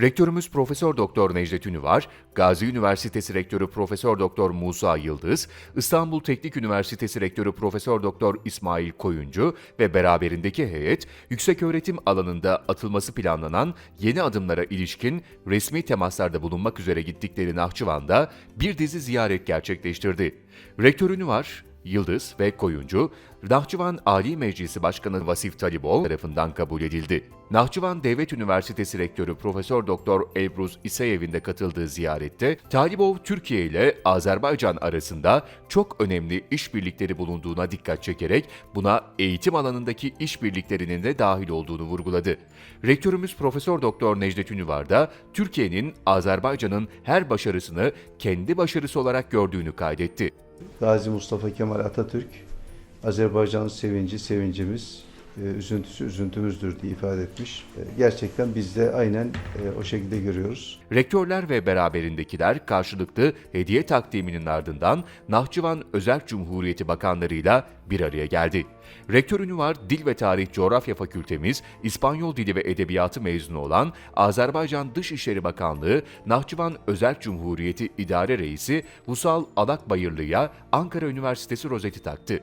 Rektörümüz Profesör Doktor Necdet Ünüvar, Gazi Üniversitesi Rektörü Profesör Doktor Musa Yıldız, İstanbul Teknik Üniversitesi Rektörü Profesör Doktor İsmail Koyuncu ve beraberindeki heyet yükseköğretim alanında atılması planlanan yeni adımlara ilişkin resmi temaslarda bulunmak üzere gittikleri Nahçıvan'da bir dizi ziyaret gerçekleştirdi. Rektör Ünüvar, Yıldız ve Koyuncu, Nahçıvan Ali Meclisi Başkanı Vasif Talibov tarafından kabul edildi. Nahçıvan Devlet Üniversitesi Rektörü Profesör Doktor Ebruz İsayev'in de katıldığı ziyarette Talibov Türkiye ile Azerbaycan arasında çok önemli işbirlikleri bulunduğuna dikkat çekerek buna eğitim alanındaki işbirliklerinin de dahil olduğunu vurguladı. Rektörümüz Profesör Doktor Necdet Ünüvar da Türkiye'nin Azerbaycan'ın her başarısını kendi başarısı olarak gördüğünü kaydetti. Gazi Mustafa Kemal Atatürk, Azerbaycan'ın sevinci sevincimiz, üzüntüsü üzüntümüzdür diye ifade etmiş. E, Gerçekten biz de aynen e, o şekilde görüyoruz. Rektörler ve beraberindekiler karşılıklı hediye takdiminin ardından Nahçıvan Özerk Cumhuriyeti Bakanlarıyla bir araya geldi. Rektör Ünüvar Dil ve Tarih Coğrafya Fakültemiz İspanyol Dili ve Edebiyatı mezunu olan Azerbaycan Dışişleri Bakanlığı Nahçıvan Özerk Cumhuriyeti İdare Reisi Vusal Alakbayırlı'ya Ankara Üniversitesi rozeti taktı.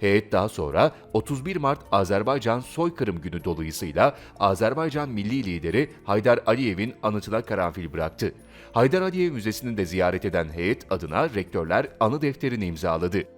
Heyet daha sonra 31 Mart Azerbaycan Soykırım Günü dolayısıyla Azerbaycan Milli Lideri Haydar Aliyev'in anıtına karanfil bıraktı. Haydar Aliyev Müzesi'ni de ziyaret eden heyet adına rektörler anı defterini imzaladı.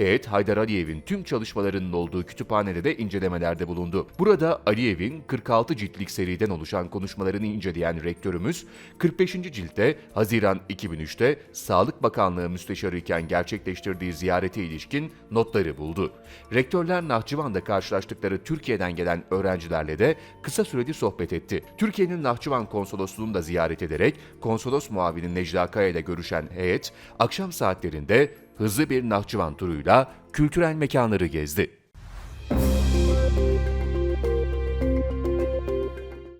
Heyet, Haydar Aliyev'in tüm çalışmalarının olduğu kütüphanede de incelemelerde bulundu. Burada Aliyev'in 46 ciltlik seriden oluşan konuşmalarını inceleyen rektörümüz, 45. ciltte Haziran 2003'te Sağlık Bakanlığı Müsteşarı iken gerçekleştirdiği ziyarete ilişkin notları buldu. Rektörler Nahçıvan'da karşılaştıkları Türkiye'den gelen öğrencilerle de kısa süreli sohbet etti. Türkiye'nin Nahçıvan konsolosluğunu da ziyaret ederek konsolos muavini Necla Kaya ile görüşen heyet, akşam saatlerinde hızlı bir Nahçıvan turuyla kültürel mekanları gezdi.